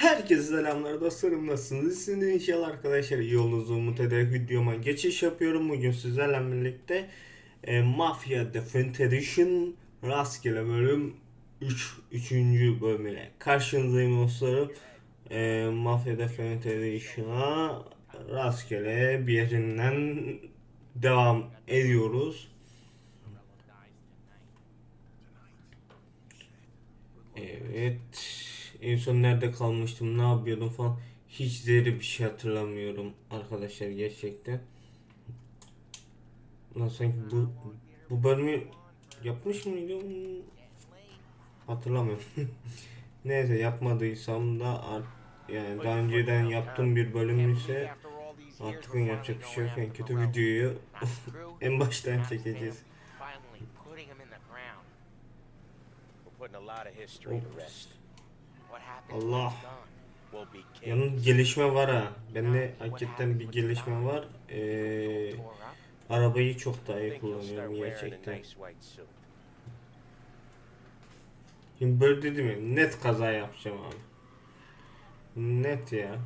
Herkese selamlar dostlarım nasılsınız? Sizin inşallah arkadaşlar iyi olduğunuzu umut ederek videoma geçiş yapıyorum. Bugün sizlerle birlikte e, Mafia Definitive Edition rastgele bölüm 3. 3. bölümüyle karşınızdayım dostlarım. E, Mafia Definitive Edition'a rastgele bir yerinden devam ediyoruz. Evet. En son nerede kalmıştım, ne yapıyordum falan. Hiç zerre bir şey hatırlamıyorum arkadaşlar gerçekten. Lan sanki bu bu bölümü yapmış mıydım? Hatırlamıyorum. Neyse yapmadıysam da art, yani daha önceden yaptığım bir bölüm ise artık yapacak bir şey yok. En kötü videoyu en baştan çekeceğiz. Finally Allah. Yalnız gelişme var ha. Bende hakikaten bir gelişme var. Ee, arabayı çok daha iyi kullanıyorum gerçekten. Şimdi böyle dedim ya net kaza yapacağım abi. Net ya.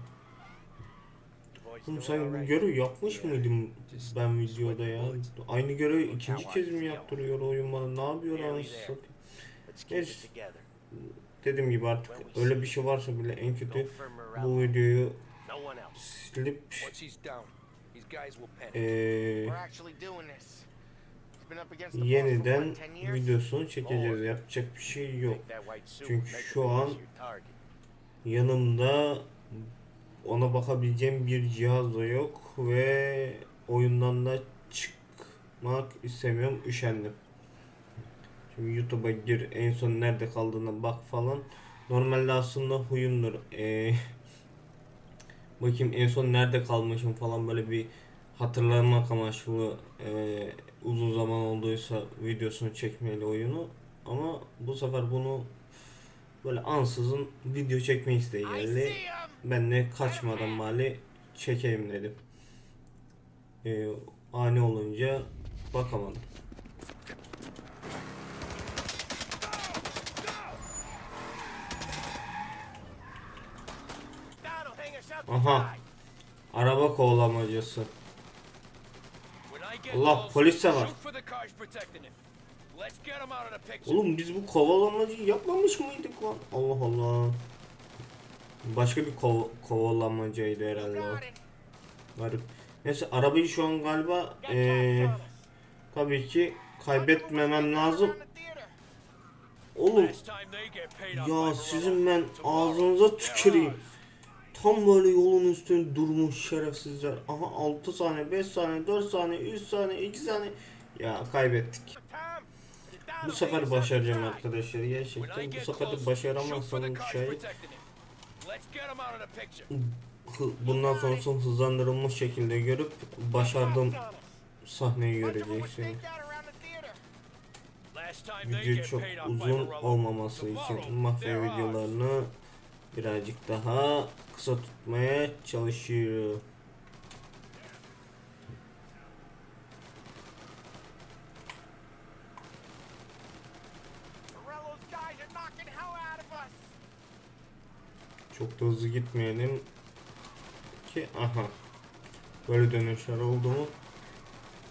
Oğlum sen bu görevi yapmış mıydım ben videoda ya? Aynı görevi ikinci kez mi yaptırıyor oyun bana? Ne yapıyor anasını satayım? Dediğim gibi artık öyle bir şey varsa bile en kötü bu videoyu silip for yeniden what, 10 years? videosunu çekeceğiz. Yapacak bir şey yok. Çünkü şu an yanımda ona bakabileceğim bir cihaz da yok ve oyundan da çıkmak istemiyorum üşendim. Şimdi YouTube'a gir en son nerede kaldığına bak falan. Normalde aslında huyumdur. Ee, bakayım en son nerede kalmışım falan böyle bir hatırlamak amaçlı ee, uzun zaman olduysa videosunu çekmeli oyunu. Ama bu sefer bunu böyle ansızın video çekme isteği geldi. Ben de kaçmadan bari çekeyim dedim. Ee, ani olunca bakamadım. Aha. Araba kovalamacası. Allah, polis var. Oğlum biz bu kovalamacıyı yapmamış mıydık lan? Allah Allah. Başka bir kov kovalamacaydı herhalde o. Garip. Neyse arabayı şu an galiba ee, tabii ki kaybetmemem lazım. Oğlum ya sizin ben ağzınıza tüküreyim. Tam böyle yolun üstünde durmuş şerefsizler. Aha 6 saniye, 5 saniye, 4 saniye, 3 saniye, 2 saniye. Ya kaybettik. Bu sefer başaracağım arkadaşlar gerçekten. Bu sefer de başaramazsam hı- bundan sonrası hızlandırılmış şekilde görüp başardığım sahneyi göreceksiniz. Video çok uzun olmaması için mafya videolarını birazcık daha kısa tutmaya us. Çok da hızlı gitmeyelim. Ki aha. Böyle dönüşler oldu mu?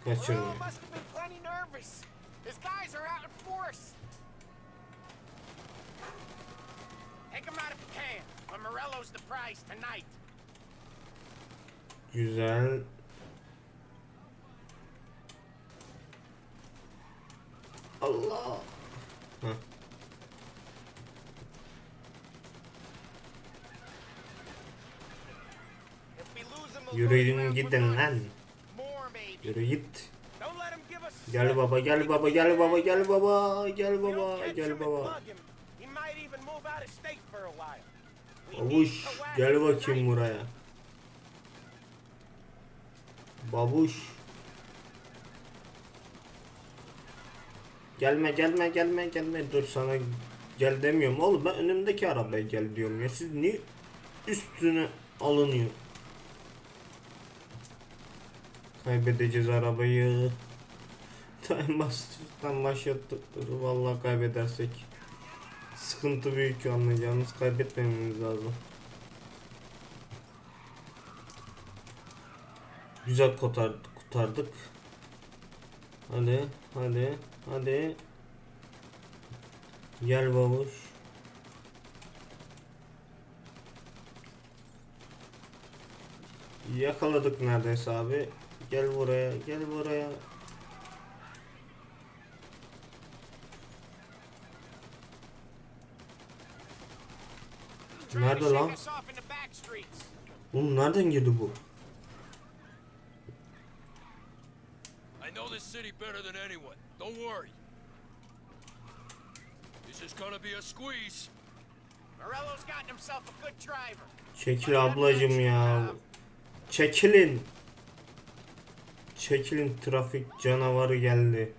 Morello Morello's the prize tonight. Güzel. Allah. Heh. Yürüyün gidin lan. Yürü git. Gel baba gel baba gel baba gel baba gel baba gel him and baba. Babuş gel bakayım buraya. Babuş. Gelme gelme gelme gelme. Dur sana gel demiyorum. Oğlum ben önümdeki arabaya gel diyorum ya. Siz niye üstüne alınıyor? Kaybedeceğiz arabayı. Time baştan başlattık vallahi kaybedersek Sıkıntı büyük ki anlayacağımız kaybetmememiz lazım. Güzel kotardık, kurtardık. Hadi, hadi, hadi. Gel babuş. Yakaladık neredeyse abi. Gel buraya, gel buraya. Nerede lan? Oğlum nereden girdi bu? I know this city better than anyone. Don't worry. This is gonna be a squeeze. Morello's gotten himself a good driver. Çekil ablacım ya. Çekilin. Çekilin trafik canavarı geldi.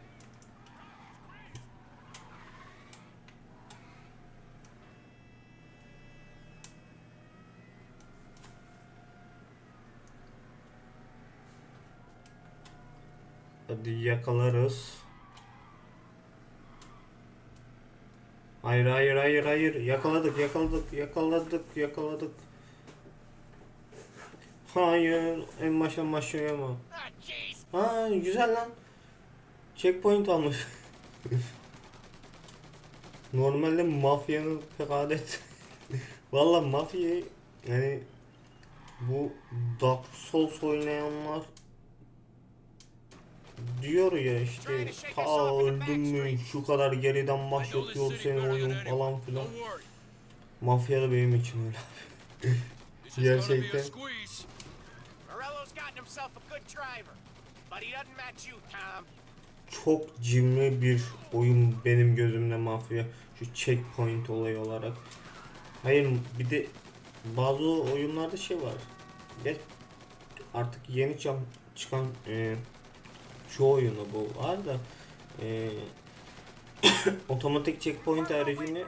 Hadi yakalarız. Hayır hayır hayır hayır yakaladık yakaladık yakaladık yakaladık. Hayır en başa başlayamam. Ah, jeez. Ha güzel lan. Checkpoint almış. Normalde mafyanın pek adet. Valla mafya yani bu Dark Souls oynayanlar diyor ya işte ta öldün mü şu kadar geriden I know this başlatıyor city seni better than oyun falan filan. Mafya da benim için öyle. Gerçekten. çok cimri bir oyun benim gözümde mafya şu checkpoint olayı olarak. Hayır bir de bazı oyunlarda şey var. Ya artık yeni çıkan e, şu oyunda bu var da e, otomatik checkpoint haricinde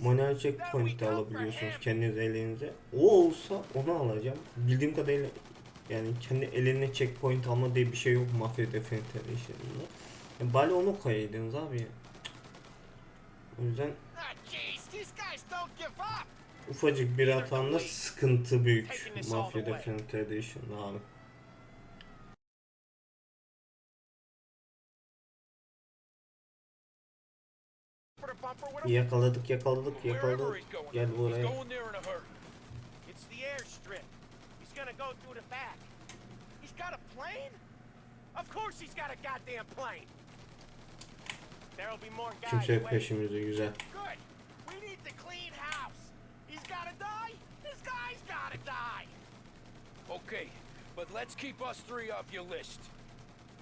manuel checkpoint alabiliyorsunuz kendiniz elinize. O olsa onu alacağım. Bildiğim kadarıyla yani kendi eline checkpoint alma diye bir şey yok Mafia Definitive Edition'da. Yani bari onu koyaydınız abi. O yüzden ufacık bir hatanda sıkıntı büyük Mafia Definitive Edition'da abi. Clean house. He's gotta die. This guy's gotta die. Okay, but let's keep us three off your list.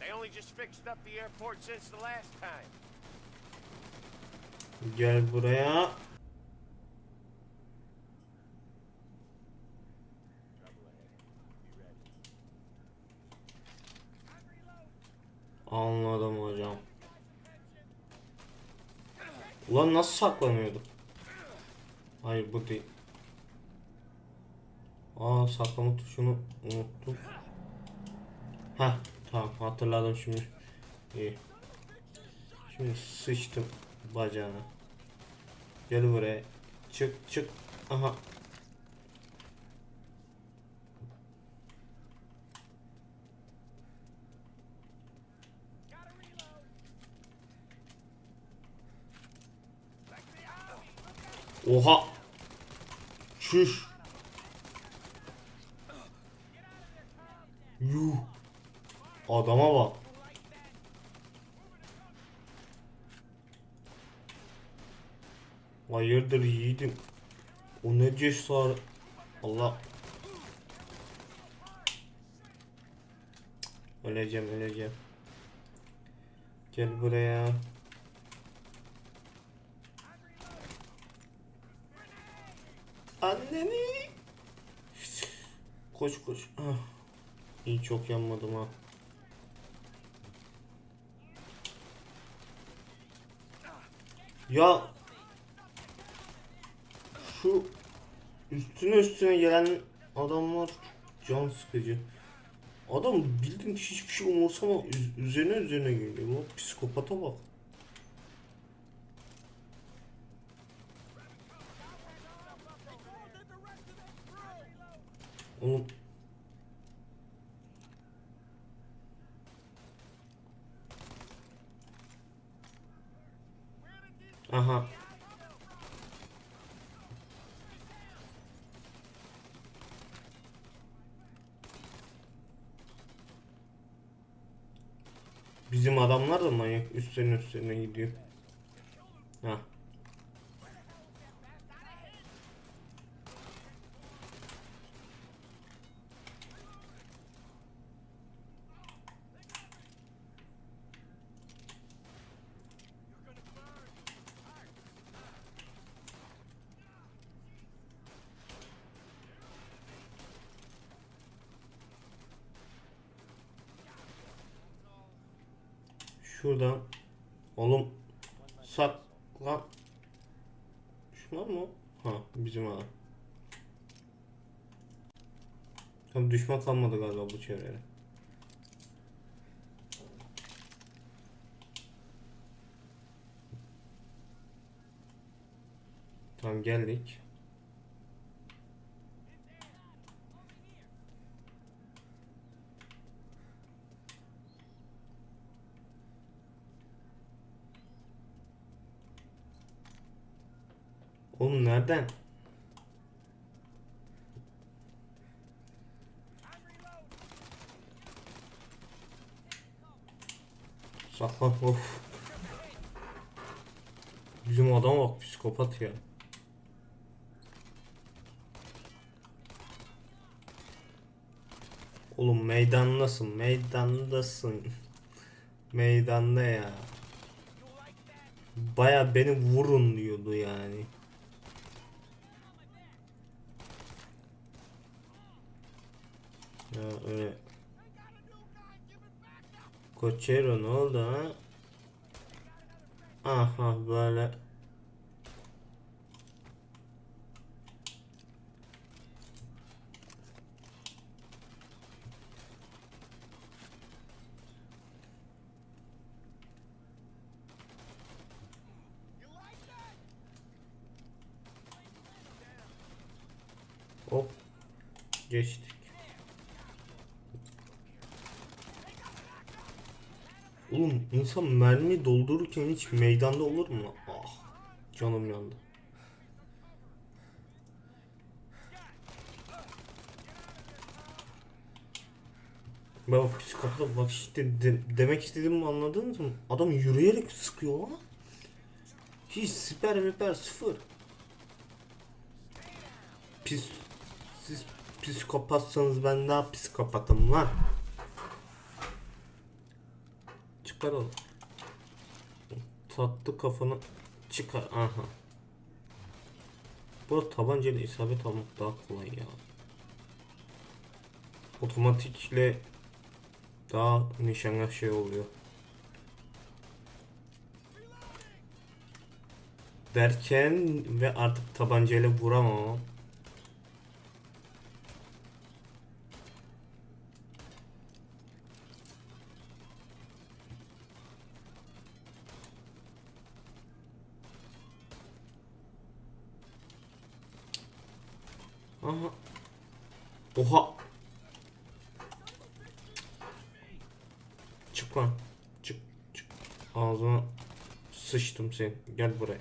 They only just fixed up the airport since the last time. Gel buraya. Anladım hocam. Ulan nasıl saklanıyorduk? Hayır bu değil. Aa saklama tuşunu unuttum. Ha tamam hatırladım şimdi. İyi. Şimdi sıçtım bacağına. Gel buraya. Çık çık. Aha. Oha. Şuş. Yuh. Adama bak. Hayırdır yiğidim. O ne cesaret. Allah. Öleceğim öleceğim. Gel buraya. Anneni. Koş koş. Ah. İyi çok yanmadım ha. Ya şu üstüne üstüne gelen adamlar can sıkıcı. Adam bildiğin hiçbir şey umursama üzerine üzerine geliyor. Lan psikopata bak. Oğlum Aha. Bizim adamlar da manyak üstlerine üstlerine gidiyor. Ha. Şuradan oğlum sak lan Düşman mı? Ha bizim adam. Tabii düşman kalmadı galiba bu çevrede. Tamam geldik. Oğlum nereden? Saklan of. Bizim adam bak psikopat ya. Oğlum meydandasın, meydandasın. Meydanda ya. Baya beni vurun diyordu yani. Ya öyle. Koçero ne oldu ha? Aha böyle. Hop. Geçtik. Oğlum insan mermi doldururken hiç meydanda olur mu? Ah canım yandı. Bak psikopata bak işte de- demek istediğimi anladınız mı? Adam yürüyerek sıkıyor lan. Hiç siper miper sıfır. Pis siz psikopatsanız ben daha psikopatım lan. Çıkar onu. Tatlı kafanı çıkar. Aha. Bu arada tabancayla isabet almak daha kolay ya. Otomatikle daha nişanga şey oluyor. Derken ve artık tabancayla vuramam. Aha. Oha. Çık lan. Çık çık. Ağzına sıçtım sen. Gel buraya.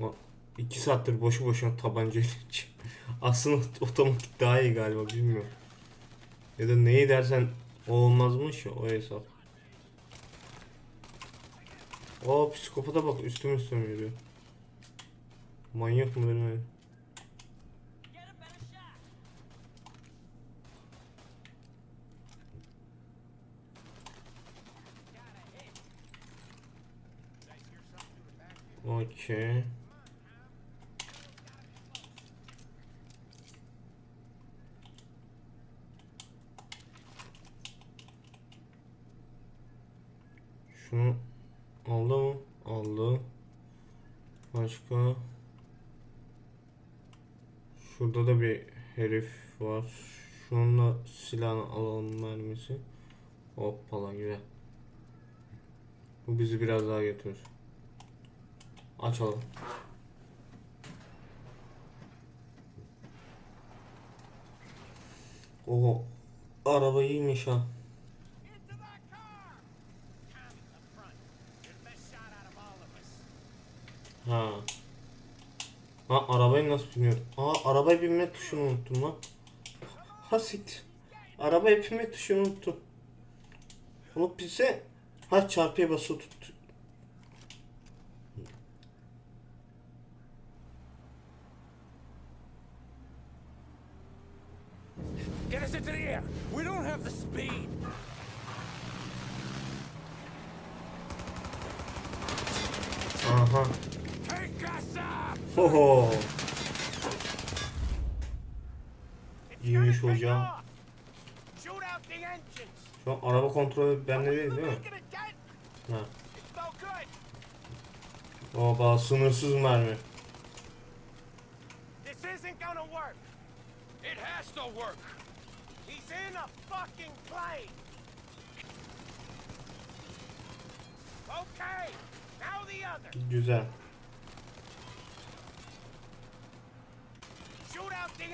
Lan iki saattir boşu boşuna tabancayla çık. Aslında otomatik daha iyi galiba bilmiyorum. Ya da neyi dersen o olmazmış ya o hesap. Aa psikopata bak üstüme üstüme yürüyor. Manyak mı benim elim? Okey. var. Şu anda silahını alalım mermisi. Hoppala güzel. Bu bizi biraz daha götürür. Açalım. Oho. Araba iyiymiş ha. Ha. Ha arabayı nasıl biniyor? Aa arabaya binme tuşunu unuttum lan. Ha siktir. Arabaya binme tuşunu unuttum. Onu bize ha çarpıya basılı tut. Şu an araba kontrolü bende değil değil mi? Ha. Oba sınırsız mermi. This isn't gonna work. It has to work. He's in a fucking plane. Okay. Now the other. Güzel.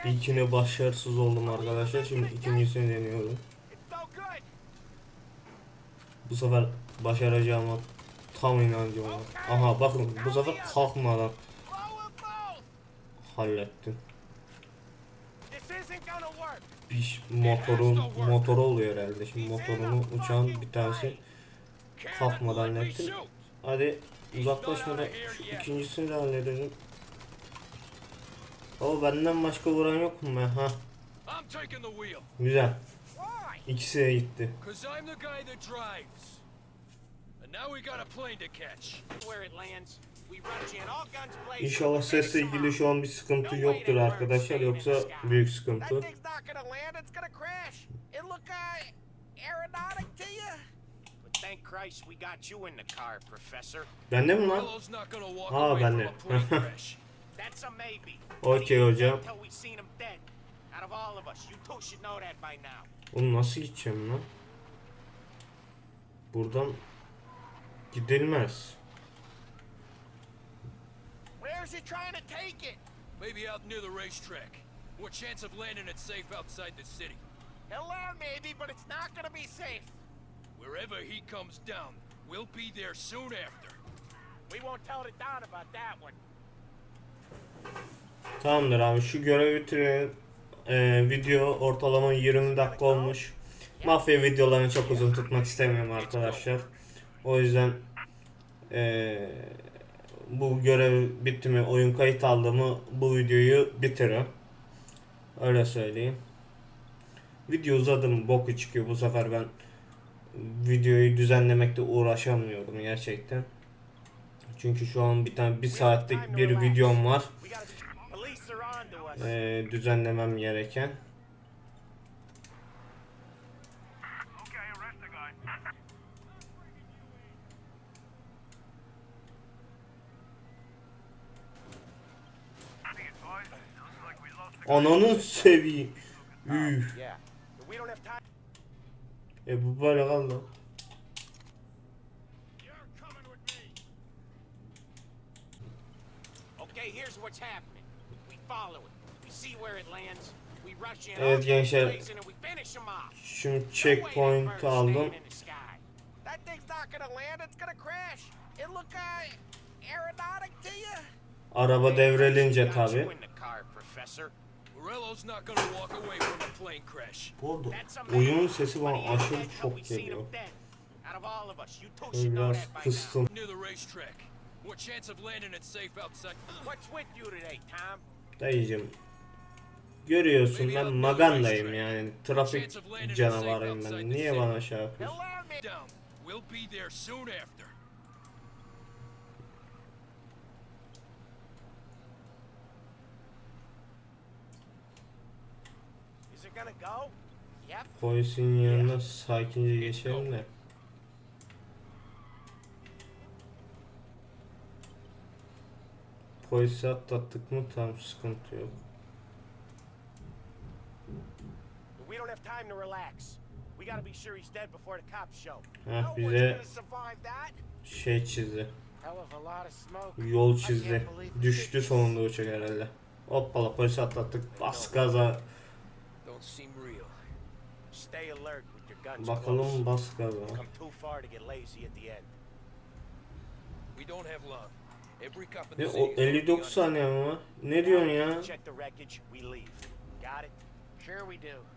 İlkine başarısız oldum arkadaşlar. Şimdi ikincisini deniyorum. Bu sefer başaracağıma tam inancım var. Aha bakın bu sefer kalkmadan hallettim. Bir motorun motoru oluyor herhalde. Şimdi motorunu uçağın bir tanesi kalkmadan hallettim. Hadi uzaklaşmadan şu ikincisini de halledelim. O benden başka vuran yok mu be? Ha güzel. İkisi de gitti. İnşallah sesle ilgili şu an bir sıkıntı yoktur arkadaşlar. Yoksa büyük sıkıntı. Bende mi lan? Ah, from bende. a plane crash. That's a maybe. Okey hocam. Until we seen him dead. Out of all of us, you two should know that by now. Oğlum nasıl gideceğim lan? Buradan gidilmez. Where's he trying to take it? Maybe out near the racetrack. What chance of landing it safe outside the city? He'll land maybe, but it's not gonna be safe. Wherever he comes down, we'll be there soon after. We won't tell the Don about that one. Tamamdır abi şu görevi bitirelim. Ee, video ortalama 20 dakika olmuş. Mafya videolarını çok uzun tutmak istemiyorum arkadaşlar. O yüzden ee, bu görev bitti mi oyun kayıt aldığımı bu videoyu bitiririm. Öyle söyleyeyim. Video uzadı mı boku çıkıyor bu sefer ben videoyu düzenlemekte uğraşamıyorum gerçekten. Çünkü şu an bir tane bir saatlik bir videom var. Ee, düzenlemem gereken. Ananı seveyim. Üf. E bu böyle kaldı. What's happening. We follow it. We see where it lands. We rush in. Evet gençler. Şimdi checkpoint aldım. That thing's not gonna land. It's gonna crash. It look uh, aeronautic to you. Araba devrelince Got tabi. you in the car, Professor. Morello's not gonna walk away from a plane crash. Bu arada oyunun sesi bana aşırı çok geliyor. dead. Out of all of us, you two Şöyle should know biraz that by now. kıstım. What chance of landing it safe outside? What's with you today, Tom? Dayıcım. Görüyorsun ben magandayım yani. Trafik canavarıyım ben. Niye bana şey yapıyorsun? We'll be there soon after. Is it gonna go? Yep. Polisin yanına sakince geçelim de. Polisi atlattık mı tam sıkıntı yok. We don't have time to relax. We gotta be sure he's dead before the cops show. Heh, no one's bize gonna survive that. şey çizdi. Hell of a lot of smoke. Yol I çizdi. can't believe we Düştü sonunda uçak herhalde. Hoppala polisi atlattık. Bas gaza. Don't seem real. Stay alert with your guns close. Bakalım bas gaza. Come too far to get lazy at the end. We don't have long. Ne o city is gonna be 59 on saniye ama. Ne diyorsun ya?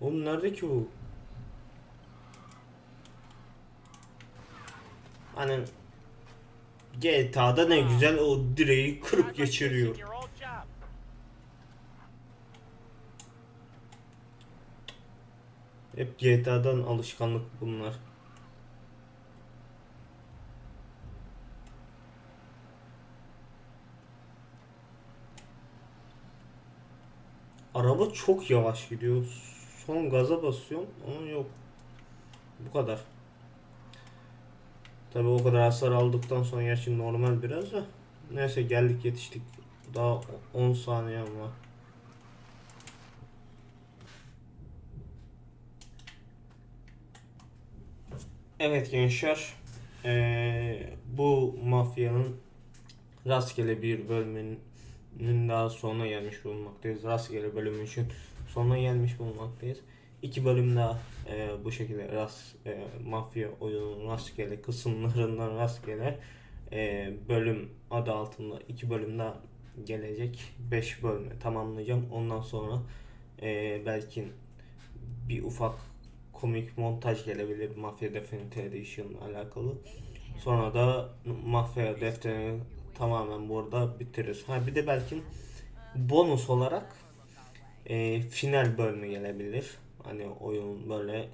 Oğlum nerede ki bu? Hani GTA'da ne güzel o direği kırıp geçiriyor. Hep GTA'dan alışkanlık bunlar. Araba çok yavaş gidiyor. Son gaza basıyorum ama yok. Bu kadar. Tabii o kadar hasar aldıktan sonra gerçi normal biraz da. Neyse geldik yetiştik. Daha 10 saniyem var. Evet gençler, eee, bu mafyanın rastgele bir bölümünün daha sonuna gelmiş bulunmaktayız. Rastgele bölüm için sonuna gelmiş bulunmaktayız. İki bölüm daha eee, bu şekilde rast, eee, mafya oyunun rastgele kısımlarından rastgele eee, bölüm adı altında iki bölüm daha gelecek. 5 bölümü tamamlayacağım. Ondan sonra eee, belki bir ufak komik montaj gelebilir Mafya Definitive Edition alakalı. Sonra da Mafya Defterini tamamen burada bitiririz. Ha bir de belki bonus olarak e, final bölümü gelebilir. Hani oyun böyle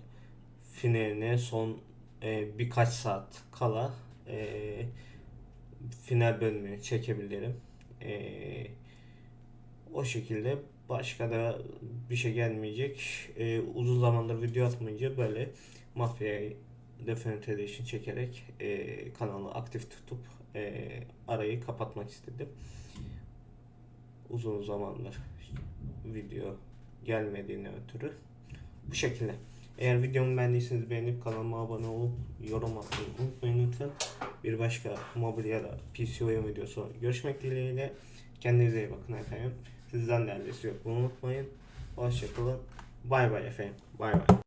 finaline son e, birkaç saat kala e, final bölümü çekebilirim. E, o şekilde başka da bir şey gelmeyecek. Ee, uzun zamandır video atmayınca böyle Mafya Definitive Edition çekerek e, kanalı aktif tutup e, arayı kapatmak istedim. Uzun zamandır video gelmediğine ötürü. Bu şekilde. Eğer videomu beğendiyseniz beğenip kanalıma abone olup yorum atmayı unutmayın lütfen. Bir başka mobil ya da PC oyun videosu görüşmek dileğiyle. Kendinize iyi bakın efendim. Sizden de yok. Bunu unutmayın. Hoşçakalın. Bay bay efendim. Bay bay.